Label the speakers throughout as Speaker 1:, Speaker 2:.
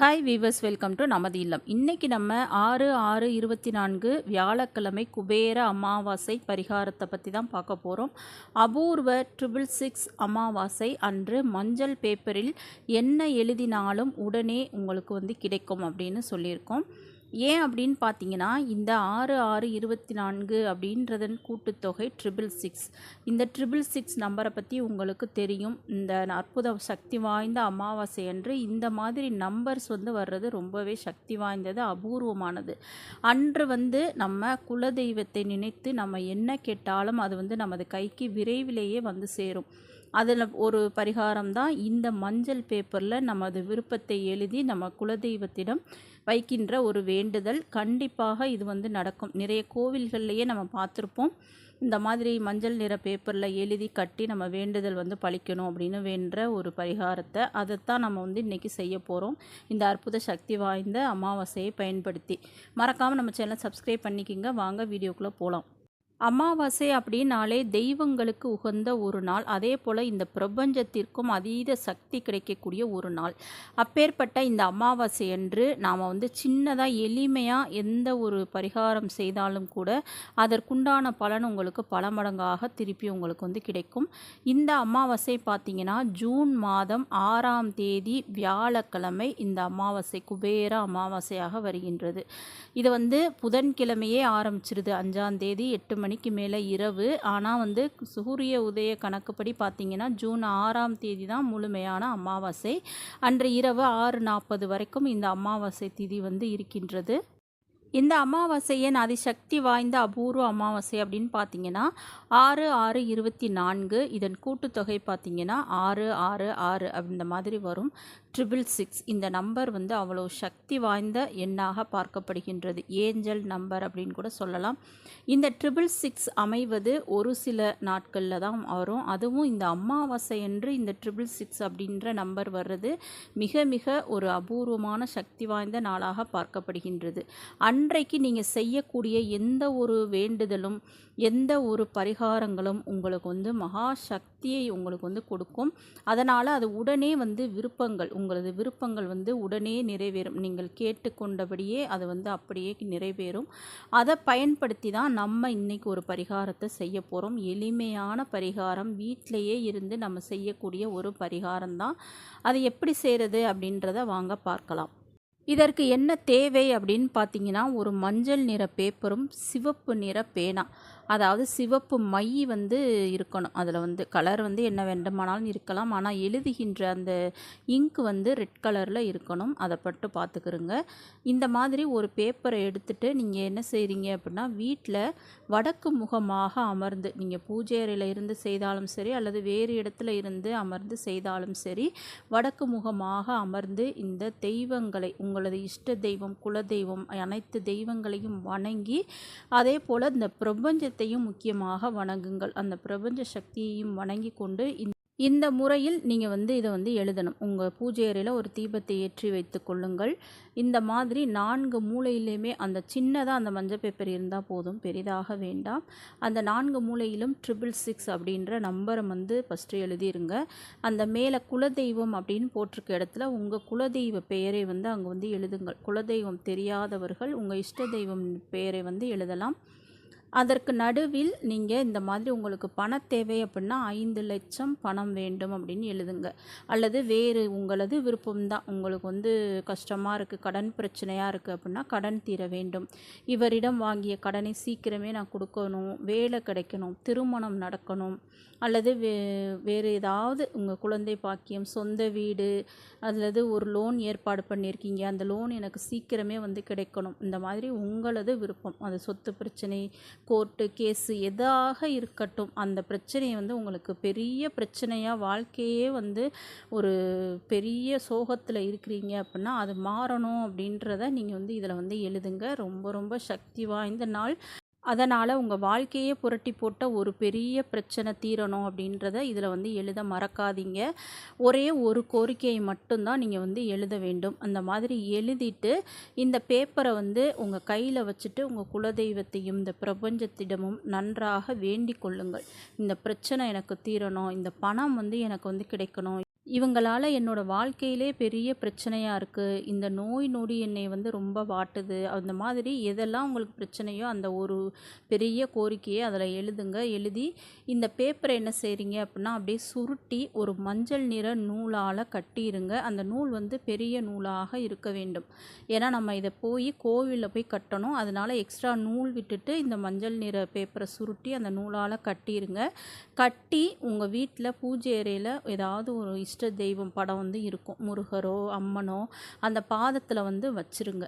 Speaker 1: Hi viewers welcome to நமது இல்லம். இன்றைக்கி நம்ம ஆறு ஆறு இருபத்தி நான்கு வியாழக்கிழமை குபேர அமாவாசை பரிகாரத்தை பற்றி தான் பார்க்க போகிறோம் அபூர்வ ட்ரிபிள் சிக்ஸ் அமாவாசை அன்று மஞ்சள் பேப்பரில் என்ன எழுதினாலும் உடனே உங்களுக்கு வந்து கிடைக்கும் அப்படின்னு சொல்லியிருக்கோம். ஏன் அப்படின்னு பார்த்தீங்கன்னா இந்த ஆறு ஆறு இருபத்தி நான்கு அப்படின்றதன் கூட்டுத்தொகை ட்ரிபிள் சிக்ஸ் இந்த ட்ரிபிள் சிக்ஸ் நம்பரை பற்றி உங்களுக்கு தெரியும். இந்த அற்புத சக்தி வாய்ந்த அமாவாசை அன்று இந்த மாதிரி நம்பர்ஸ் வந்து வர்றது ரொம்பவே சக்தி வாய்ந்தது அபூர்வமானது. அன்று வந்து நம்ம குலதெய்வத்தை நினைத்து நம்ம என்ன கேட்டாலும் அது வந்து நமது கைக்கு விரைவிலேயே வந்து சேரும். அதில் ஒரு பரிகாரம் தான் இந்த மஞ்சள் பேப்பரில் நமது விருப்பத்தை எழுதி நம்ம குலதெய்வத்திடம் வைக்கின்ற ஒரு வேண்டுதல். கண்டிப்பாக இது வந்து நடக்கும். நிறைய கோவில்கள்லையே நம்ம பார்த்துருப்போம். இந்த மாதிரி மஞ்சள் நிற பேப்பரில் எழுதி கட்டி நம்ம வேண்டுதல் வந்து பழிக்கணும் அப்படின்னு வேண்ட ஒரு பரிகாரத்தை அதைத்தான் நம்ம வந்து இன்றைக்கி செய்ய போகிறோம் இந்த அற்புத சக்தி வாய்ந்த அமாவாசையை பயன்படுத்தி. மறக்காமல் நம்ம சேனல் சப்ஸ்கிரைப் பண்ணிக்கிங்க. வாங்க வீடியோக்குள்ளே போகலாம் அமாவாசை அப்படின்னாலே தெய்வங்களுக்கு உகந்த ஒரு நாள். அதே போல் இந்த பிரபஞ்சத்திற்கும் அதீத சக்தி கிடைக்கக்கூடிய ஒரு நாள். அப்பேற்பட்ட இந்த அமாவாசை அன்று நாம் வந்து சின்னதாக எளிமையாக எந்த ஒரு பரிகாரம் செய்தாலும் கூட அதற்குண்டான பலன் உங்களுக்கு பல மடங்காக திருப்பி உங்களுக்கு வந்து கிடைக்கும். இந்த அமாவாசை பார்த்திங்கன்னா ஜூன் மாதம் ஆறாம் தேதி வியாழக்கிழமை இந்த அமாவாசை குபேர அமாவாசையாக வருகின்றது. இது வந்து புதன்கிழமையே ஆரம்பிச்சிருது. அஞ்சாம் தேதி எட்டு மணி மணிக்கு மேலே இரவு. ஆனால் வந்து சூரிய உதய கணக்குப்படி பார்த்திங்கன்னா ஜூன் ஆறாம் தேதி தான் முழுமையான அமாவாசை. அன்று இரவு ஆறு நாற்பது வரைக்கும் இந்த அமாவாசை திதி வந்து இருக்கின்றது. இந்த அமாவாசையின் அதிசக்தி வாய்ந்த அபூர்வ அமாவாசை அப்படின்னு பார்த்தீங்கன்னா ஆறு ஆறு இருபத்தி நான்கு இதன் கூட்டுத்தொகை பார்த்தீங்கன்னா ஆறு ஆறு ஆறு அப்படின்ற மாதிரி வரும். ட்ரிபிள் சிக்ஸ் இந்த நம்பர் வந்து அவ்வளோ சக்தி வாய்ந்த எண்ணாக பார்க்கப்படுகின்றது. ஏஞ்சல் நம்பர் அப்படின்னு கூட சொல்லலாம். இந்த ட்ரிபிள் சிக்ஸ் அமைவது ஒரு சில நாட்களில் தான் வரும். அதுவும் இந்த அமாவாசை என்று இந்த ட்ரிபிள் சிக்ஸ் அப்படின்ற நம்பர் வர்றது மிக மிக ஒரு அபூர்வமான சக்தி வாய்ந்த நாளாக பார்க்கப்படுகின்றது. அன்றைக்கு நீங்கள் செய்யக்கூடிய எந்த ஒரு வேண்டுதலும் எந்த ஒரு பரிகாரங்களும் உங்களுக்கு வந்து மகா சக்தியை உங்களுக்கு வந்து கொடுக்கும். அதனால் அது உடனே வந்து விருப்பங்கள் உங்களது விருப்பங்கள் வந்து உடனே நிறைவேறும். நீங்கள் கேட்டுக்கொண்டபடியே அது வந்து அப்படியே நிறைவேறும். அதை பயன்படுத்தி தான் நம்ம இன்றைக்கி ஒரு பரிகாரத்தை செய்ய போகிறோம் எளிமையான பரிகாரம் வீட்டிலையே இருந்து நம்ம செய்யக்கூடிய ஒரு பரிகாரம் தான். அது எப்படி செய்கிறது அப்படின்றத வாங்க பார்க்கலாம். இதற்கு என்ன தேவை அப்படின்னு பார்த்தீங்கன்னா ஒரு மஞ்சள் நிற பேப்பரும் சிவப்பு நிற பேனா. அதாவது சிவப்பு மை வந்து இருக்கணும். அதில் வந்து கலர் வந்து என்ன வேண்டுமானாலும் இருக்கலாம். ஆனால் எழுதுகின்ற அந்த இங்க் வந்து ரெட் கலரில் இருக்கணும். அதை பட்டு பார்த்துக்கிறோங்க இந்த மாதிரி ஒரு பேப்பரை எடுத்துகிட்டு நீங்கள் என்ன செய்கிறீங்க அப்படின்னா வீட்டில் வடக்கு முகமாக அமர்ந்து நீங்கள் பூஜை அறையில் இருந்து செய்தாலும் சரி அல்லது வேறு இடத்துல இருந்து அமர்ந்து செய்தாலும் சரி வடக்கு முகமாக அமர்ந்து இந்த தெய்வங்களை உங்கள் உங்களது இஷ்ட தெய்வம் குலதெய்வம் அனைத்து தெய்வங்களையும் வணங்கி அதே போல் இந்த பிரபஞ்சத்தையும் முக்கியமாக வணங்குங்கள். அந்த பிரபஞ்ச சக்தியையும் வணங்கி கொண்டு இந்த முறையில் நீங்கள் வந்து இதை வந்து எழுதணும். உங்கள் பூஜை அறையில் ஒரு தீபத்தை ஏற்றி வைத்து கொள்ளுங்கள். இந்த மாதிரி நான்கு மூலையிலையுமே அந்த சின்னதாக அந்த மஞ்சள் பேப்பர் இருந்தால் போதும் பெரிதாக வேண்டாம். அந்த நான்கு மூலையிலும் ட்ரிபிள் சிக்ஸ் அப்படின்ற நம்பரை வந்து ஃபஸ்ட்டு எழுதிருங்க. அந்த மேலே குலதெய்வம் அப்படின்னு போட்டிருக்க இடத்துல உங்கள் குலதெய்வ பெயரை வந்து அங்கே வந்து எழுதுங்கள். குலதெய்வம் தெரியாதவர்கள் உங்கள் இஷ்ட தெய்வம் பெயரை வந்து எழுதலாம். அதற்கு நடுவில் நீங்கள் இந்த மாதிரி உங்களுக்கு பண தேவை அப்படின்னா ஐந்து லட்சம் பணம் வேண்டும் அப்படின்னு எழுதுங்க. அல்லது வேறு உங்களது விருப்பம்தான் உங்களுக்கு வந்து கஷ்டமாக இருக்குது கடன் பிரச்சனையாக இருக்குது அப்படின்னா கடன் தீர வேண்டும். இவரிடம் வாங்கிய கடனை சீக்கிரமே நான் கொடுக்கணும் வேலை கிடைக்கணும் திருமணம் நடக்கணும் அல்லது வே வேறு ஏதாவது உங்கள் குழந்தை பாக்கியம் சொந்த வீடு அல்லது ஒரு லோன் ஏற்பாடு பண்ணியிருக்கீங்க. அந்த லோன் எனக்கு சீக்கிரமே வந்து கிடைக்கணும். இந்த மாதிரி உங்களது விருப்பம். அது சொத்து பிரச்சனை கோர்ட்டு கேஸு எதாக இருக்கட்டும் அந்த பிரச்சனையை வந்து உங்களுக்கு பெரிய பிரச்சனையாக வாழ்க்கையே வந்து ஒரு பெரிய சோகத்தில் இருக்கிறீங்க அப்படின்னா அது மாறணும் அப்படின்றத நீங்கள் வந்து இதில் வந்து எழுதுங்க. ரொம்ப ரொம்ப சக்தி வாய்ந்த நாள். அதனால் உங்கள் வாழ்க்கையே புரட்டி போட்ட ஒரு பெரிய பிரச்சனை தீரணும் அப்படின்றத இதில் வந்து எழுத மறக்காதீங்க. ஒரே ஒரு கோரிக்கையை மட்டும்தான் நீங்கள் வந்து எழுத வேண்டும். அந்த மாதிரி எழுதிட்டு இந்த பேப்பரை வந்து உங்கள் கையில் வச்சுட்டு உங்கள் குலதெய்வத்தையும் இந்த பிரபஞ்சத்திடமும் நன்றாக வேண்டிக் கொள்ளுங்கள். இந்த பிரச்சனை எனக்கு தீரணும். இந்த பணம் வந்து எனக்கு வந்து கிடைக்கணும். இவங்களால் என்னோடய வாழ்க்கையிலே பெரிய பிரச்சனையாக இருக்குது இந்த நோய் நொடி என்னை வந்து ரொம்ப வாட்டுது. அந்த மாதிரி எதெல்லாம் உங்களுக்கு பிரச்சனையோ அந்த ஒரு பெரிய கோரிக்கையை அதில் எழுதுங்க. எழுதி இந்த பேப்பரை என்ன செய்கிறீங்க அப்படின்னா அப்படியே சுருட்டி ஒரு மஞ்சள் நிற நூலால் கட்டிடுங்க அந்த நூல் வந்து பெரிய நூலாக இருக்க வேண்டும். ஏன்னா நம்ம இதை போய் கோவிலில் போய் கட்டணும். அதனால் எக்ஸ்ட்ரா நூல் விட்டுட்டு இந்த மஞ்சள் நிற பேப்பரை சுருட்டி அந்த நூலால் கட்டிடுங்க கட்டி உங்கள் வீட்டில் பூஜை அறையில் ஏதாவது ஒரு இஷ்ட தெய்வம் படம் வந்து இருக்கும். முருகரோ அம்மனோ அந்த பாதத்தில் வந்து வச்சிருங்க.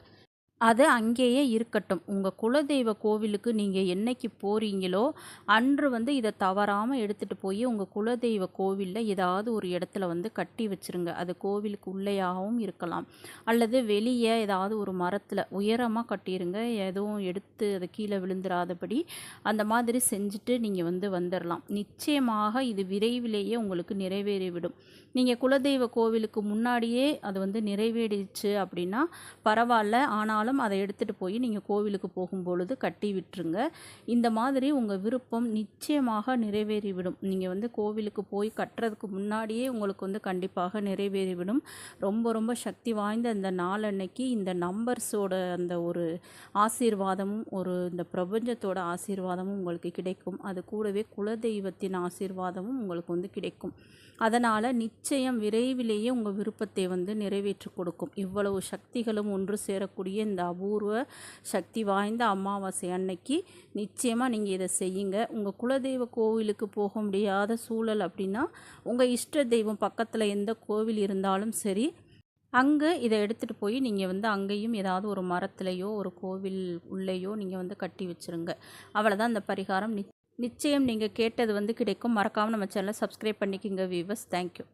Speaker 1: அது அங்கேயே இருக்கட்டும். உங்கள் குலதெய்வ கோவிலுக்கு நீங்கள் என்னைக்கு போகிறீங்களோ அன்று வந்து இதை தவறாமல் எடுத்துகிட்டு போய் உங்கள் குலதெய்வ கோவிலில் ஏதாவது ஒரு இடத்துல வந்து கட்டி வச்சுருங்க. அது கோவிலுக்கு உள்ளேயாகவும் இருக்கலாம். அல்லது வெளியே ஏதாவது ஒரு மரத்தில் உயரமாக கட்டிடுங்க எதுவும் எடுத்து அதை கீழே விழுந்துராதபடி அந்த மாதிரி செஞ்சுட்டு நீங்கள் வந்து வந்துடலாம் நிச்சயமாக இது விரைவிலேயே உங்களுக்கு நிறைவேறிவிடும். நீங்கள் குலதெய்வ கோவிலுக்கு முன்னாடியே அது வந்து நிறைவேறிச்சு அப்படின்னா பரவாயில்ல. ஆனாலும் இருந்தாலும் அதை எடுத்துகிட்டு போய் நீங்கள் கோவிலுக்கு போகும்பொழுது கட்டி விட்டுருங்க. இந்த மாதிரி உங்கள் விருப்பம் நிச்சயமாக நிறைவேறிவிடும். நீங்கள் வந்து கோவிலுக்கு போய் கட்டுறதுக்கு முன்னாடியே உங்களுக்கு வந்து கண்டிப்பாக நிறைவேறிவிடும். ரொம்ப ரொம்ப சக்தி வாய்ந்த அந்த நாளன்னைக்கு இந்த நம்பர்ஸோட அந்த ஒரு ஆசீர்வாதமும் ஒரு இந்த பிரபஞ்சத்தோட ஆசீர்வாதமும் உங்களுக்கு கிடைக்கும். அது கூடவே குலதெய்வத்தின் ஆசீர்வாதமும் உங்களுக்கு வந்து கிடைக்கும். அதனால் நிச்சயம் விரைவிலேயே உங்கள் விருப்பத்தை வந்து நிறைவேற்றி கொடுக்கும். இவ்வளவு சக்திகளும் ஒன்று சேரக்கூடிய இந்த இந்த அபூர்வ சக்தி வாய்ந்த அமாவாசை அன்னைக்கு நிச்சயமாக நீங்கள் இதை செய்யுங்க. உங்கள் குலதெய்வ கோவிலுக்கு போக முடியாத சூழல் அப்படின்னா உங்கள் இஷ்ட தெய்வம் பக்கத்தில் எந்த கோவில் இருந்தாலும் சரி அங்கே இதை எடுத்துகிட்டு போய் நீங்கள் வந்து அங்கேயும் ஏதாவது ஒரு மரத்துலேயோ ஒரு கோவில் உள்ளேயோ நீங்கள் வந்து கட்டி வச்சுருங்க. அவ்வளோதான் அந்த பரிகாரம். நிச்சயம் நீங்கள் கேட்டது வந்து கிடைக்கும். மறக்காமல் நம்ம சேனலை சப்ஸ்கிரைப் பண்ணிக்கோங்க வீவர்ஸ் தேங்க்யூ